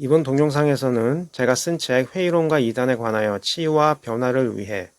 이번 동영상에서는 제가 쓴 책 회의론과 이단에 관하여 치유와 변화를 위해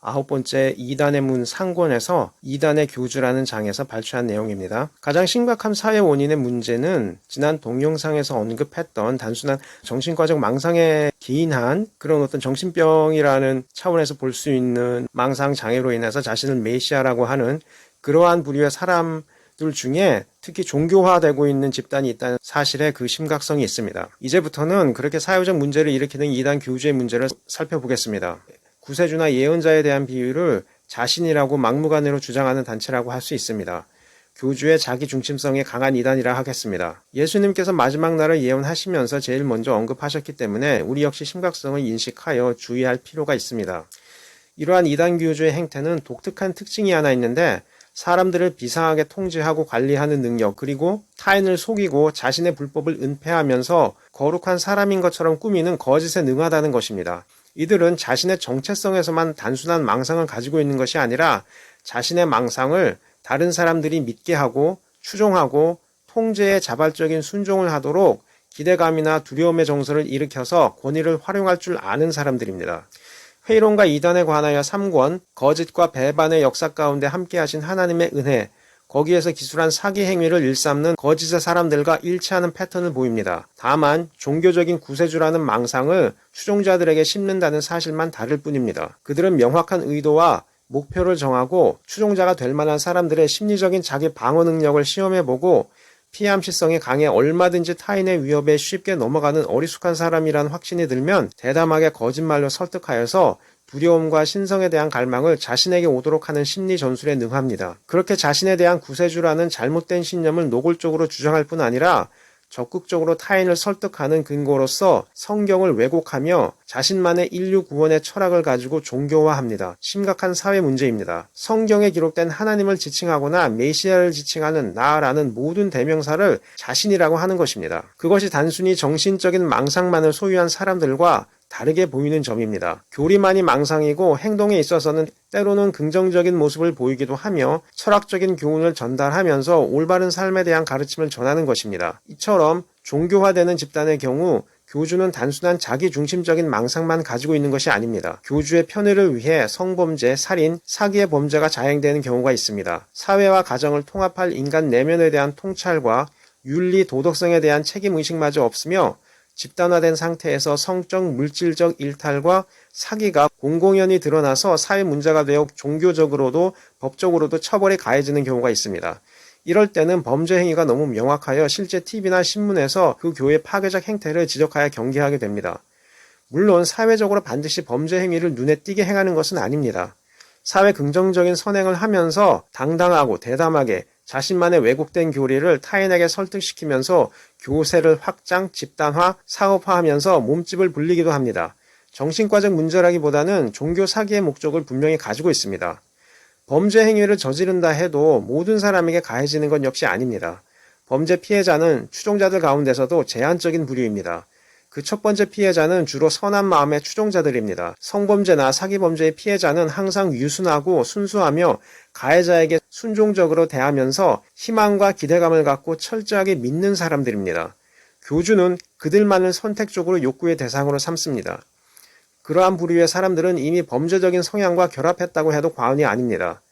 아홉 번째 이단의 문 상권에서 이단의 교주라는 장에서 발췌한 내용입니다. 가장 심각한 사회 원인의 문제는 지난 동영상에서 언급했던 단순한 정신과적 망상에 기인한 그런 어떤 정신병이라는 차원에서 볼 수 있는 망상 장애로 인해서 자신을 메시아라고 하는 그러한 부류의 사람 들 중에 특히 종교화되고 있는 집단이 있다는 사실에 그 심각성이 있습니다. 이제부터는 그렇게 사회적 문제를 일으키는 이단 교주의 문제를 살펴보겠습니다. 구세주나 예언자에 대한 비유를 자신이라고 막무가내로 주장하는 단체라고 할 수 있습니다. 교주의 자기 중심성이 강한 이단이라 하겠습니다. 예수님께서 마지막 날을 예언하시면서 제일 먼저 언급하셨기 때문에 우리 역시 심각성을 인식하여 주의할 필요가 있습니다. 이러한 이단 교주의 행태는 독특한 특징이 하나 있는데 사람들을 비상하게 통제하고 관리하는 능력 그리고 타인을 속이고 자신의 불법을 은폐하면서 거룩한 사람인 것처럼 꾸미는 거짓에 능하다는 것입니다. 이들은 자신의 정체성에서만 단순한 망상을 가지고 있는 것이 아니라 자신의 망상을 다른 사람들이 믿게 하고 추종하고 통제에 자발적인 순종을 하도록 기대감이나 두려움의 정서를 일으켜서 권위를 활용할 줄 아는 사람들입니다. 회의론과 이단에 관하여 3권, 거짓과 배반의 역사 가운데 함께하신 하나님의 은혜, 거기에서 기술한 사기 행위를 일삼는 거짓의 사람들과 일치하는 패턴을 보입니다. 다만 종교적인 구세주라는 망상을 추종자들에게 심는다는 사실만 다를 뿐입니다. 그들은 명확한 의도와 목표를 정하고 추종자가 될 만한 사람들의 심리적인 자기 방어 능력을 시험해보고 피암시성이 강해 얼마든지 타인의 위협에 쉽게 넘어가는 어리숙한 사람이란 확신이 들면 대담하게 거짓말로 설득하여서 두려움과 신성에 대한 갈망을 자신에게 오도록 하는 심리 전술에 능합니다. 그렇게 자신에 대한 구세주라는 잘못된 신념을 노골적으로 주장할 뿐 아니라 적극적으로 타인을 설득하는 근거로서 성경을 왜곡하며 자신만의 인류 구원의 철학을 가지고 종교화합니다. 심각한 사회 문제입니다. 성경에 기록된 하나님을 지칭하거나 메시아를 지칭하는 나라는 모든 대명사를 자신이라고 하는 것입니다. 그것이 단순히 정신적인 망상만을 소유한 사람들과 다르게 보이는 점입니다. 교리만이 망상이고 행동에 있어서는 때로는 긍정적인 모습을 보이기도 하며 철학적인 교훈을 전달하면서 올바른 삶에 대한 가르침을 전하는 것입니다. 이처럼 종교화되는 집단의 경우 교주는 단순한 자기 중심적인 망상만 가지고 있는 것이 아닙니다. 교주의 편의를 위해 성범죄, 살인, 사기의 범죄가 자행되는 경우가 있습니다. 사회와 가정을 통합할 인간 내면에 대한 통찰과 윤리, 도덕성에 대한 책임의식마저 없으며 집단화된 상태에서 성적, 물질적 일탈과 사기가 공공연히 드러나서 사회 문제가 되어 종교적으로도 법적으로도 처벌이 가해지는 경우가 있습니다. 이럴 때는 범죄 행위가 너무 명확하여 실제 TV나 신문에서 그 교회 파괴적 행태를 지적하여 경계하게 됩니다. 물론 사회적으로 반드시 범죄 행위를 눈에 띄게 행하는 것은 아닙니다. 사회 긍정적인 선행을 하면서 당당하고 대담하게 자신만의 왜곡된 교리를 타인에게 설득시키면서 교세를 확장, 집단화, 사업화하면서 몸집을 불리기도 합니다. 정신과적 문제라기보다는 종교 사기의 목적을 분명히 가지고 있습니다. 범죄 행위를 저지른다 해도 모든 사람에게 가해지는 건 역시 아닙니다. 범죄 피해자는 추종자들 가운데서도 제한적인 부류입니다. 그 첫 번째 피해자는 주로 선한 마음의 추종자들입니다. 성범죄나 사기범죄의 피해자는 항상 유순하고 순수하며 가해자에게 순종적으로 대하면서 희망과 기대감을 갖고 철저하게 믿는 사람들입니다. 교주는 그들만을 선택적으로 욕구의 대상으로 삼습니다. 그러한 부류의 사람들은 이미 범죄적인 성향과 결합했다고 해도 과언이 아닙니다.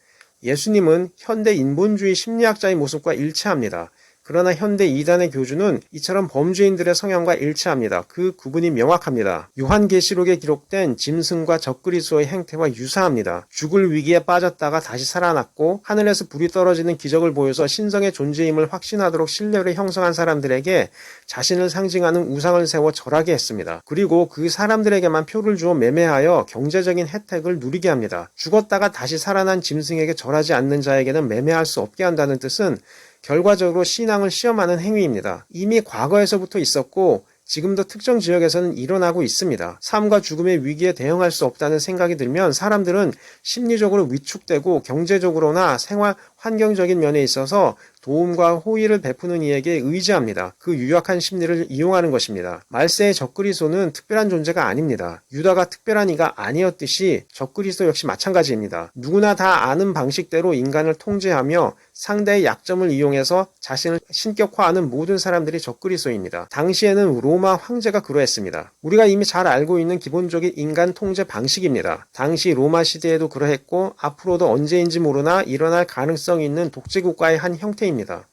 예수님은 현대 인본주의 심리학자의 모습과 일치합니다. 그러나 현대 이단의 교주는 이처럼 범죄인들의 성향과 일치합니다. 그 구분이 명확합니다. 요한계시록에 기록된 짐승과 적그리스도의 행태와 유사합니다. 죽을 위기에 빠졌다가 다시 살아났고 하늘에서 불이 떨어지는 기적을 보여서 신성의 존재임을 확신하도록 신뢰를 형성한 사람들에게 자신을 상징하는 우상을 세워 절하게 했습니다. 그리고 그 사람들에게만 표를 주어 매매하여 경제적인 혜택을 누리게 합니다. 죽었다가 다시 살아난 짐승에게 절하지 않는 자에게는 매매할 수 없게 한다는 뜻은 결과적으로 신앙을 시험하는 행위입니다. 이미 과거에서부터 있었고 지금도 특정 지역에서는 일어나고 있습니다. 삶과 죽음의 위기에 대응할 수 없다는 생각이 들면 사람들은 심리적으로 위축되고 경제적으로나 생활 환경적인 면에 있어서 도움과 호의를 베푸는 이에게 의지합니다. 그 유약한 심리를 이용하는 것입니다. 말세의 적그리스도는 특별한 존재가 아닙니다. 유다가 특별한 이가 아니었듯이 적그리스도 역시 마찬가지입니다. 누구나 다 아는 방식대로 인간을 통제하며 상대의 약점을 이용해서 자신을 신격화하는 모든 사람들이 적그리스도입니다. 당시에는 로마 황제가 그러했습니다. 우리가 이미 잘 알고 있는 기본적인 인간 통제 방식입니다. 당시 로마 시대에도 그러했고 앞으로도 언제인지 모르나 일어날 가능성 이 있는 독재국가의 한 형태입니다.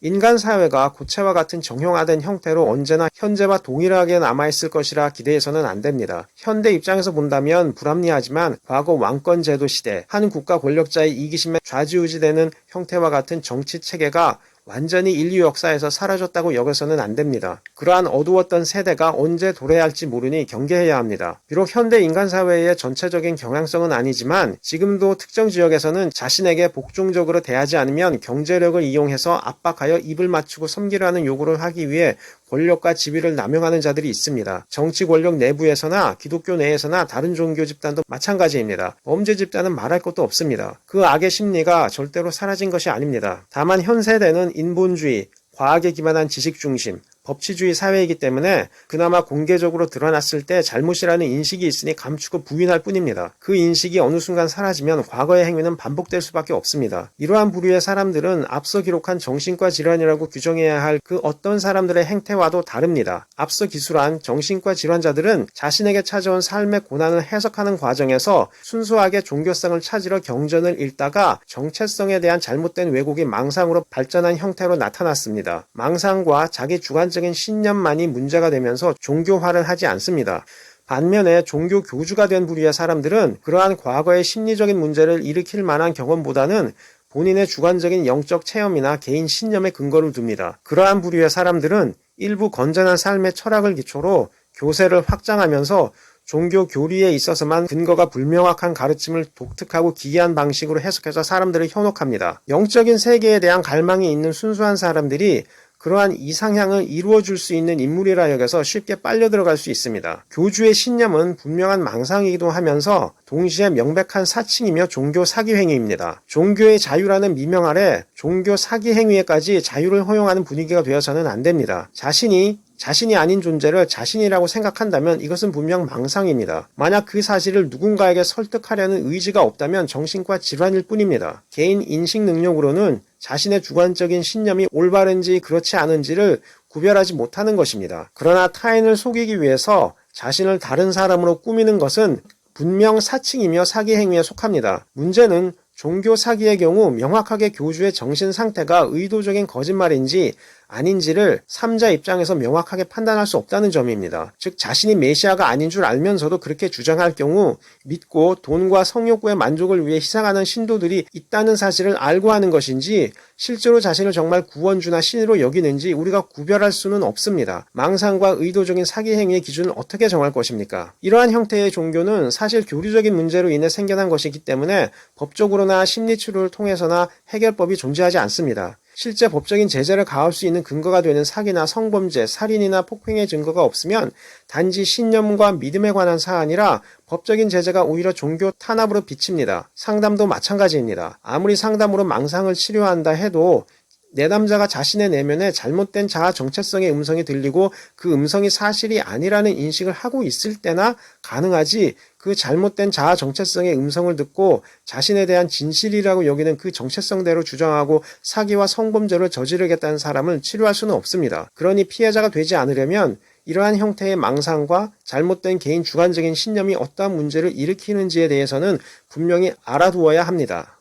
인간 사회가 고체와 같은 정형화된 형태로 언제나 현재와 동일하게 남아있을 것이라 기대해서는 안 됩니다. 현대 입장에서 본다면 불합리하지만 과거 왕권 제도 시대 한 국가 권력자의 이기심에 좌지우지되는 형태와 같은 정치 체계가 완전히 인류 역사에서 사라졌다고 여겨서는 안 됩니다. 그러한 어두웠던 세대가 언제 도래할지 모르니 경계해야 합니다. 비록 현대 인간 사회의 전체적인 경향성은 아니지만 지금도 특정 지역에서는 자신에게 복종적으로 대하지 않으면 경제력을 이용해서 압박하여 입을 맞추고 섬기라는 요구를 하기 위해 권력과 지위를 남용하는 자들이 있습니다. 정치 권력 내부에서나 기독교 내에서나 다른 종교 집단도 마찬가지입니다. 범죄 집단은 말할 것도 없습니다. 그 악의 심리가 절대로 사라진 것이 아닙니다. 다만 현 세대는 인본주의, 과학에 기반한 지식 중심, 법치주의 사회이기 때문에 그나마 공개적으로 드러났을 때 잘못이라는 인식이 있으니 감추고 부인할 뿐입니다. 그 인식이 어느 순간 사라지면 과거의 행위는 반복될 수밖에 없습니다. 이러한 부류의 사람들은 앞서 기록한 정신과 질환이라고 규정해야 할 그 어떤 사람들의 행태와도 다릅니다. 앞서 기술한 정신과 질환자들은 자신에게 찾아온 삶의 고난을 해석하는 과정에서 순수하게 종교성을 찾으려 경전을 읽다가 정체성에 대한 잘못된 왜곡이 망상으로 발전한 형태로 나타났습니다. 망상과 자기 주관적 적인 신념만이 문제가 되면서 종교화를 하지 않습니다. 반면에 종교 교주가 된 부류의 사람들은 그러한 과거의 심리적인 문제를 일으킬 만한 경험보다는 본인의 주관적인 영적 체험이나 개인 신념에 근거를 둡니다. 그러한 부류의 사람들은 일부 건전한 삶의 철학을 기초로 교세를 확장하면서 종교 교리에 있어서만 근거가 불명확한 가르침을 독특하고 기이한 방식으로 해석해서 사람들을 현혹합니다. 영적인 세계에 대한 갈망이 있는 순수한 사람들이 그러한 이상향을 이루어 줄 수 있는 인물이라 여겨서 쉽게 빨려 들어갈 수 있습니다. 교주의 신념은 분명한 망상이기도 하면서 동시에 명백한 사칭이며 종교 사기 행위입니다. 종교의 자유라는 미명 아래 종교 사기 행위에까지 자유를 허용하는 분위기가 되어서는 안 됩니다. 자신이 자신이 아닌 존재를 자신이라고 생각한다면 이것은 분명 망상입니다. 만약 그 사실을 누군가에게 설득하려는 의지가 없다면 정신과 질환일 뿐입니다. 개인 인식 능력으로는 자신의 주관적인 신념이 올바른지 그렇지 않은지를 구별하지 못하는 것입니다. 그러나 타인을 속이기 위해서 자신을 다른 사람으로 꾸미는 것은 분명 사칭이며 사기 행위에 속합니다. 문제는 종교 사기의 경우 명확하게 교주의 정신 상태가 의도적인 거짓말인지 아닌지를 3자 입장에서 명확하게 판단할 수 없다는 점입니다. 즉 자신이 메시아가 아닌 줄 알면서도 그렇게 주장할 경우 믿고 돈과 성욕구의 만족을 위해 희생하는 신도들이 있다는 사실을 알고 하는 것인지 실제로 자신을 정말 구원주나 신으로 여기는지 우리가 구별할 수는 없습니다. 망상과 의도적인 사기 행위의 기준을 어떻게 정할 것입니까? 이러한 형태의 종교는 사실 교류적인 문제로 인해 생겨난 것이기 때문에 법적으로나 심리치료를 통해서나 해결법이 존재하지 않습니다. 실제 법적인 제재를 가할 수 있는 근거가 되는 사기나 성범죄, 살인이나 폭행의 증거가 없으면 단지 신념과 믿음에 관한 사안이라 법적인 제재가 오히려 종교 탄압으로 비칩니다. 상담도 마찬가지입니다. 아무리 상담으로 망상을 치료한다 해도 내담자가 자신의 내면에 잘못된 자아 정체성의 음성이 들리고 그 음성이 사실이 아니라는 인식을 하고 있을 때나 가능하지 그 잘못된 자아 정체성의 음성을 듣고 자신에 대한 진실이라고 여기는 그 정체성대로 주장하고 사기와 성범죄를 저지르겠다는 사람을 치료할 수는 없습니다. 그러니 피해자가 되지 않으려면 이러한 형태의 망상과 잘못된 개인 주관적인 신념이 어떠한 문제를 일으키는지에 대해서는 분명히 알아두어야 합니다.